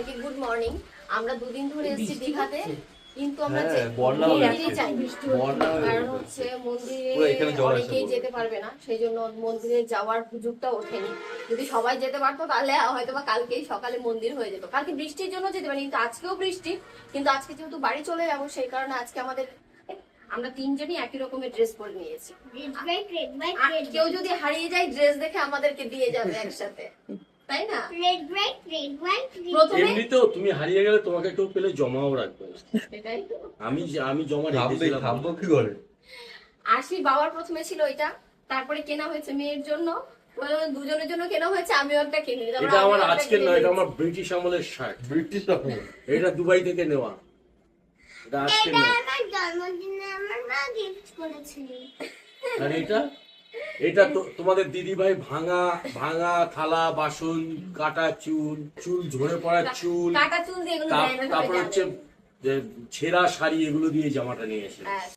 সবাইকে good morning আমরা দুদিন ধরে এসেছি দীঘাতে। কিন্তু আমরা হ্যাঁ। কারণ হচ্ছে মন্দিরে পুরো এখানে জল এসে অনেকেই যেতে পারবে না। সেই জন্য মন্দিরে যাওয়ার সুযোগটা ওঠেনি। যদি সবাই যেতে পারতো তাহলে হয়তো বা কালকেই সকালে মন্দির হয়ে যেত। কালকে বৃষ্টির জন্য যেতে পারি কিন্তু আজকেও বৃষ্টি। কিন্তু আজকে যেহেতু বাড়ি চলে যাব সেই কারণে আজকে আমাদের আমরা তিনজনই একই রকমের ড্রেস পরে নিয়েছি। কেউ যদি হারিয়ে যায় ড্রেস দেখে আমাদেরকে দিয়ে যাবে একসাথে। তাই না? প্রথমে এমনিতেও তুমি হারিয়ে গেলে তোমাকে কেউ পেলে জমাও রাখবে। এটাই তো। আমি আমি জমা রেখেছিলাম। থামবো কি করে? আশি বাবার প্রথমে ছিল এটা। তারপরে কেনা হয়েছে মেয়ের জন্য। দুজনের জন্য কেনা হয়েছে আমিও একটা কিনে নিলাম। এটা আমার আমিও একটা আজকের কিনে নয় এটা। আমার ব্রিটিশ আমলের শার্ট ব্রিটিশ এটা দুবাই থেকে নেওয়া। এটা আজকের নয়। জন্মদিনে আমার মা গিফট করেছিল। আর এটা? এটা তো তোমাদের দিদি ভাই ভাঙা ভাঙা থালা বাসন কাটা চুল চুল ঝরে পড়া চুল তারপর হচ্ছে ছেঁড়া শাড়ি এগুলো দিয়ে জামাটা নিয়ে এসে হ্যাঁ।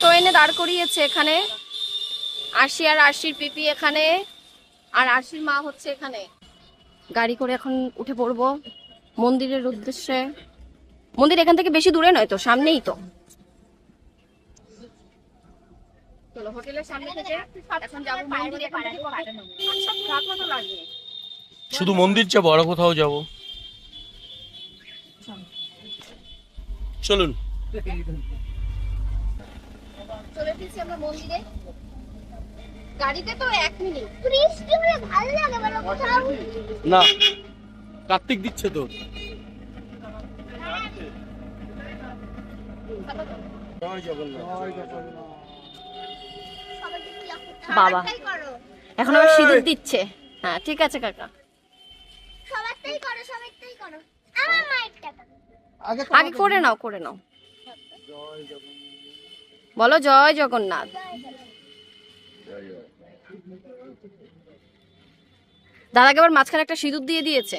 তো এনে দাঁড় করিয়েছে এখানে। আশি আর আশির পিপি এখানে আর আশির মা হচ্ছে এখানে। গাড়ি করে এখন উঠে পড়ব। মন্দিরের উদ্দেশ্যে। মন্দির এখান থেকে বেশি দূরে নয় তো সামনেই তো। চলো হোটেলের সামনে থেকে এখন যাব মন্দির এখান থেকে। কত- সাত মতো লাগবে শুধু মন্দির যাব আরও কোথাও যাব। চলুন। চলে এসেছি আমরা মন্দিরে। গাড়িতে তো এক মিনিট। বৃষ্টি হলে ভালো লাগে কোথাও। না কার্তিক দিচ্ছে তো? বাবা। এখন আবার সিঁদুর দিচ্ছে। হ্যাঁ ঠিক আছে কাকা। আগে করে নাও করে নাও। বলো, জয় জগন্নাথ। দাদাকে আবার মাঝখানে একটা সিঁদুর দিয়ে দিয়েছে।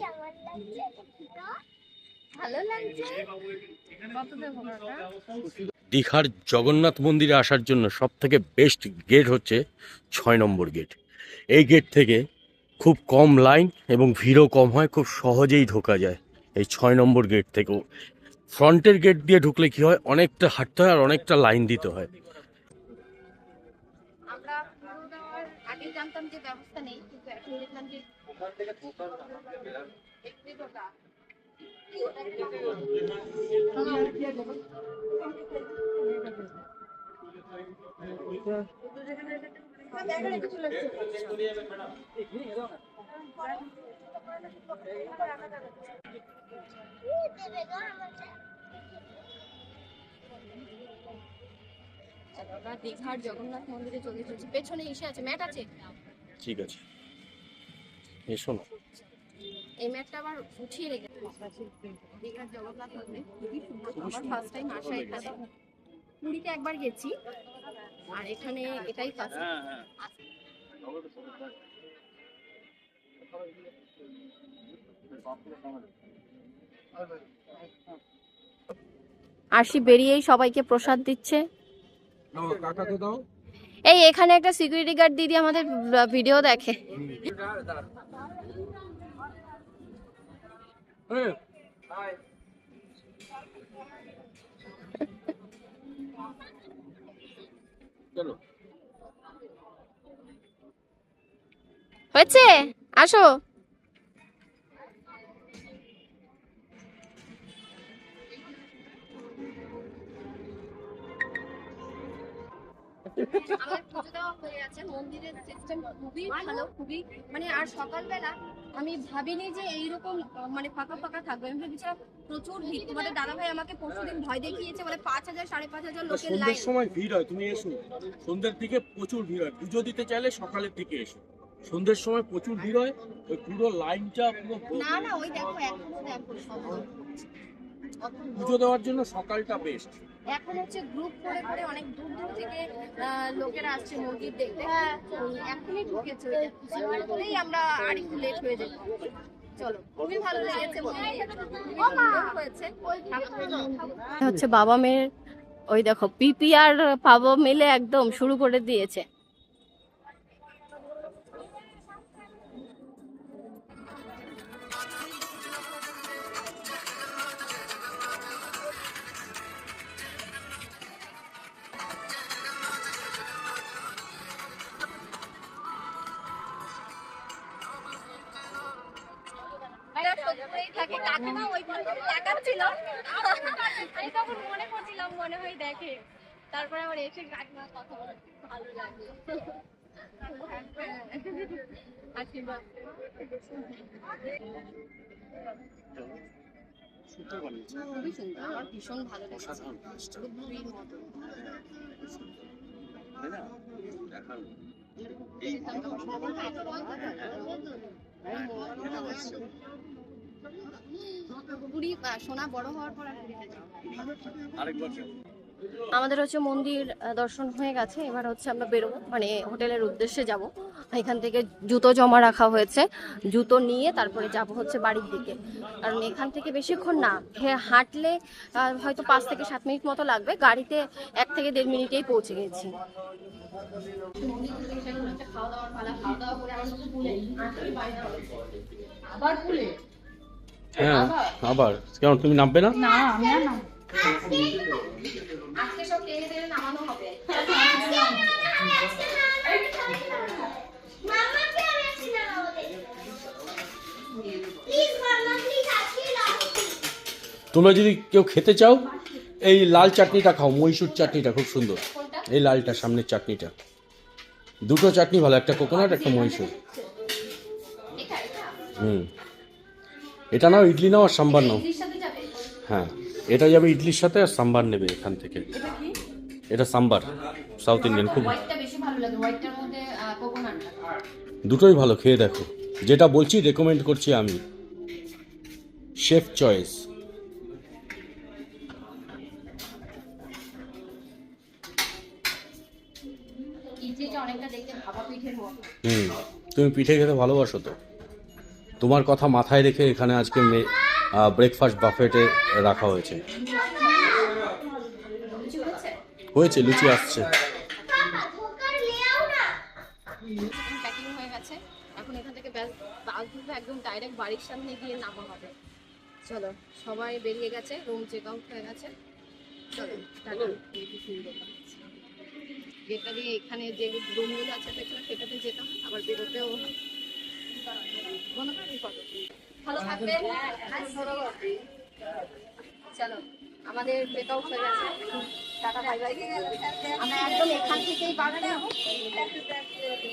কেমন লাগছে ভালো লাগছে দীঘার জগন্নাথ মন্দিরে আসার জন্য সব থেকে বেস্ট গেট হচ্ছে ছয় নম্বর গেট এই গেট থেকে খুব কম লাইন এবং ভিড়ও কম হয়, খুব সহজেই ঢোকা যায় এই ছয় নম্বর গেট থেকেও। ফ্রন্টের গেট দিয়ে ঢুকলে কি হয়, অনেকটা হাঁটতে হয় আর অনেকটা লাইন দিতে হয়। আমরা আগে জানতাম যে ব্যবস্থা নেই, কিন্তু এখন দেখলাম যে একটু ঢোকা। দেবে গো আমাকে আমরা দীঘার জগন্নাথ মন্দিরে চলে এসেছি পেছনে এসে আছে ম্যাট আছে ঠিক আছে এসো না এই ম্যাটটা আবার উঠিয়ে রেখেছে দীঘার জগন্নাথ মন্দির খুবই সুন্দর আমার ফার্স্ট টাইম আসা এখানে পুরীতে একবার গেছি আর এখানে এটাই ফার্স্ট আরশি বেরিয়েই সবাইকে প্রসাদ দিচ্ছে। এই এখানে একটা সিকিউরিটি গার্ড দিদি আমাদের ভিডিও দেখে চলো হয়েছে? আসো। আমাদের পুজো দেওয়া হয়ে গেছে। মন্দিরের সিস্টেম খুবই ভালো খুবই মানে আর সকালবেলা আমি ভাবিনি যে এইরকম মানে ফাঁকা ফাঁকা থাকবে। আমি ভেবেছিলাম প্রচুর ভিড়। তোমাদের দাদা ভাই আমাকে পরশুদিন ভয় দেখিয়েছে বলে পাঁচ হাজার সাড়ে পাঁচ হাজার লোকের লাইন সময় ভিড় হয় তুমি এসো। সন্ধ্যের দিকে প্রচুর ভিড় হয়। পুজো দিতে চাইলে সকালের দিকে এসো। সন্ধ্যের সময় প্রচুর ভিড় হয়। ওই পুরো লাইনটা পুরো না না ওই দেখো এখনও দেখো পুজো দেওয়ার জন্য সকালটা বেস্ট এখন হচ্ছে গ্রুপ করে করে অনেক দূর দূর থেকে লোকেরা আসছে মসজিদ দেখতে। এখনই ঢুকেছে বলেই আমরা আরেকটু লেট হয়ে মন্দির। হয়েছে। হচ্ছে বাবা মেয়ের ওই দেখো পিপি আর পাবো মিলে একদম শুরু করে দিয়েছে। থাকে কাকিমা ওই পর্যন্ত তাকাচ্ছিল। আমি তখন মনে করছিলাম মনে হয় দেখে। তারপরে আবার এসে কাকিমার কথা বলে ভালো লাগল। খুবই সুন্দর। আমার ভীষণ ভালো লেগেছে। মতো। পুরী সোনা বড় হওয়ার পর আর। আমাদের হচ্ছে মন্দির দর্শন হয়ে গেছে। এবার হচ্ছে আমরা বেরোবো মানে হোটেলের উদ্দেশ্যে যাব। এখান থেকে জুতো জমা রাখা হয়েছে। জুতো নিয়ে তারপরে যাব হচ্ছে বাড়ির দিকে। কারণ এখান থেকে বেশিক্ষণ না হাঁটলে হয়তো পাঁচ থেকে সাত মিনিট মতো লাগবে। গাড়িতে এক থেকে দেড় মিনিটেই পৌঁছে গেছি। হ্যাঁ আবার। কেমন তুমি নামবে না? আজকে সব টেনে টেনে নামানো হবে? তোমরা যদি কেউ খেতে চাও এই লাল চাটনিটা খাও মহীশূর চাটনিটা খুব সুন্দর। এই লালটা সামনের চাটনিটা। দুটো চাটনি ভালো একটা কোকোনাট একটা মহীশূর। হুম। এটা নাও ইডলি নাও আর সাম্বার নাও। হ্যাঁ এটা যাবে ইডলির সাথে আর সাম্বার নেবে এখান থেকে। এটা সাম্বার সাউথ ইন্ডিয়ান খুব দুটোই ভালো খেয়ে দেখো। যেটা বলছি রেকমেন্ড করছি আমি। শেফ চয়েস হুম তুমি পিঠে খেতে ভালোবাসো তো। তোমার কথা মাথায় রেখে এখানে আজকে ব্রেকফাস্ট বাফেটে রাখা হয়েছে। হয়েছে, লুচি আসছে। হয়ে গেছে এখন এখান থেকে একদম ডাইরেক্ট বাড়ির সামনে গিয়ে নামা হবে চলো, সবাই বেরিয়ে গেছে রুম চেক আউট হয়ে গেছে। চলো দিয়ে এখানে যে রুমগুলো আছে, পেছনে সেটাতে যেতাম, আবার বেরোতেও photo? ভালো থাকবেন। চলো, আমাদের হয়ে গেছে। টাটা আমরা একদম এখান থেকেই বাগানে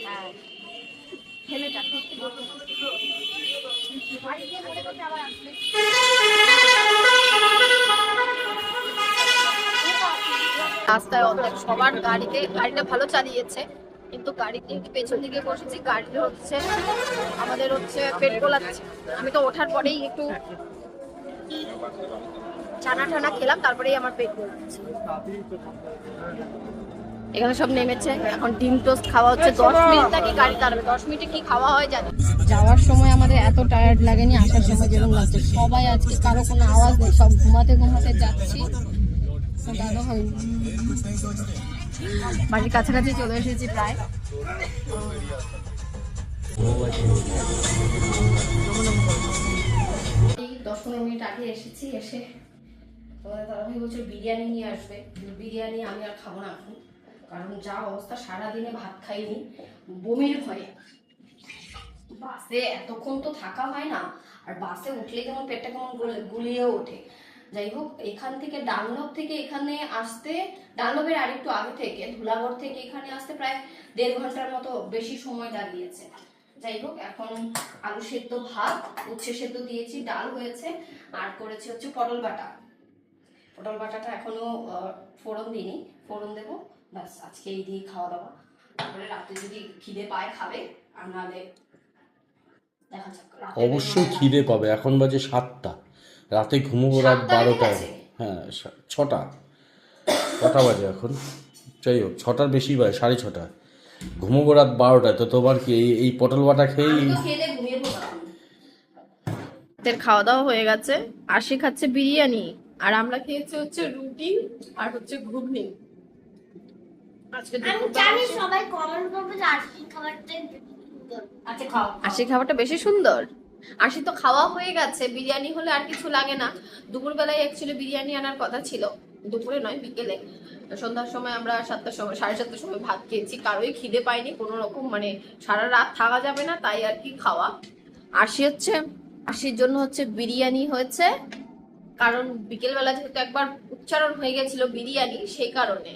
হ্যাঁ রাস্তায় অর্ধেক সবার গাড়িতে গাড়িটা ভালো চালিয়েছে। কিন্তু গাড়িতে পেছন দিকে বসেছি গাড়িটা হচ্ছে আমাদের হচ্ছে পেট গোলাচ্ছে আমি তো ওঠার পরেই একটু চানা টানা খেলাম তারপরেই আমার পেট গোলাচ্ছে এখানে সব নেমেছে এখন ডিম টোস্ট খাওয়া হচ্ছে। দশ মিনিট নাকি গাড়ি দাঁড়াবে দশ মিনিটে কি খাওয়া হয় জানি যাওয়ার সময় আমাদের এত টায়ার্ড লাগেনি আসার সময় যেরকম লাগছে। সবাই আজকে কারও কোনো আওয়াজ নেই সব ঘুমাতে ঘুমাতে যাচ্ছি। দাদা ভাই বাড়ির কাছাকাছি চলে এসেছি প্রায়। দশ পনেরো মিনিট আগে এসেছি, এসে তোমাদের দাদাভাই বলছে বিরিয়ানি নিয়ে আসবে। বিরিয়ানি আমি আর খাব না এখন, কারণ যা অবস্থা, সারাদিনে ভাত খাইনি, বমির ভয়ে। বাসে এতক্ষণ তো থাকা হয় না, আর বাসে উঠলে কেমন পেটটা কেমন গুলিয়ে ওঠে। যাই হোক এখান থেকে ডানলপ থেকে এখানে আসতে ডানলপের আরেকটু আগে থেকে ধুলাগড় থেকে এখানে আসতে প্রায় দেড় ঘণ্টার মতো বেশি সময় দাঁড়িয়েছে। যাই হোক এখন আলু সেদ্ধ ভাত উচ্ছে সেদ্ধ দিয়েছি ডাল হয়েছে আর করেছি হচ্ছে পটল বাটা। পটল বাটাটা এখনও ফোড়ন দিইনি ফোড়ন দেবো ব্যাস আজকে এই দিয়ে খাওয়া দাওয়া। তারপরে রাতে যদি খিদে পায় খাবে আর নাহলে দেখা যাক অবশ্যই খিদে পাবে এখন বাজে সাতটা। রাতে ঘুমোবো রাত বারোটায়। হ্যাঁ ছটা। কটা বাজে এখন। যাই হোক ছটার বেশি বাজে সাড়ে ছটা। ঘুমোবো রাত বারোটায়। তো তোমার কি এই এই পটল বাটা খেয়েই রাতের খাওয়া দাওয়া হয়ে গেছে। আর সে খাচ্ছে বিরিয়ানি। আর আমরা খেয়েছি হচ্ছে রুটি আর হচ্ছে ঘুগনি। আজকে। আচ্ছা আশি খাবারটা বেশি সুন্দর? আশি তো খাওয়া হয়ে গেছে, বিরিয়ানি হলে আর কিছু লাগে না। দুপুরবেলায় অ্যাকচুয়ালি বিরিয়ানি আনার কথা ছিল, দুপুরে নয়, বিকেলে। সন্ধ্যার সময় আমরা সাতটার সময়, সাড়ে সাতটার সময় ভাত খেয়েছি, কারোই খিদে পাইনি কোনো রকম মানে সারা রাত থাকা যাবে না, তাই আর কি খাওয়া। আশি হচ্ছে আশির জন্য হচ্ছে বিরিয়ানি হয়েছে, কারণ বিকেলবেলা যেহেতু একবার উচ্চারণ হয়ে গেছিল বিরিয়ানি, সেই কারণে।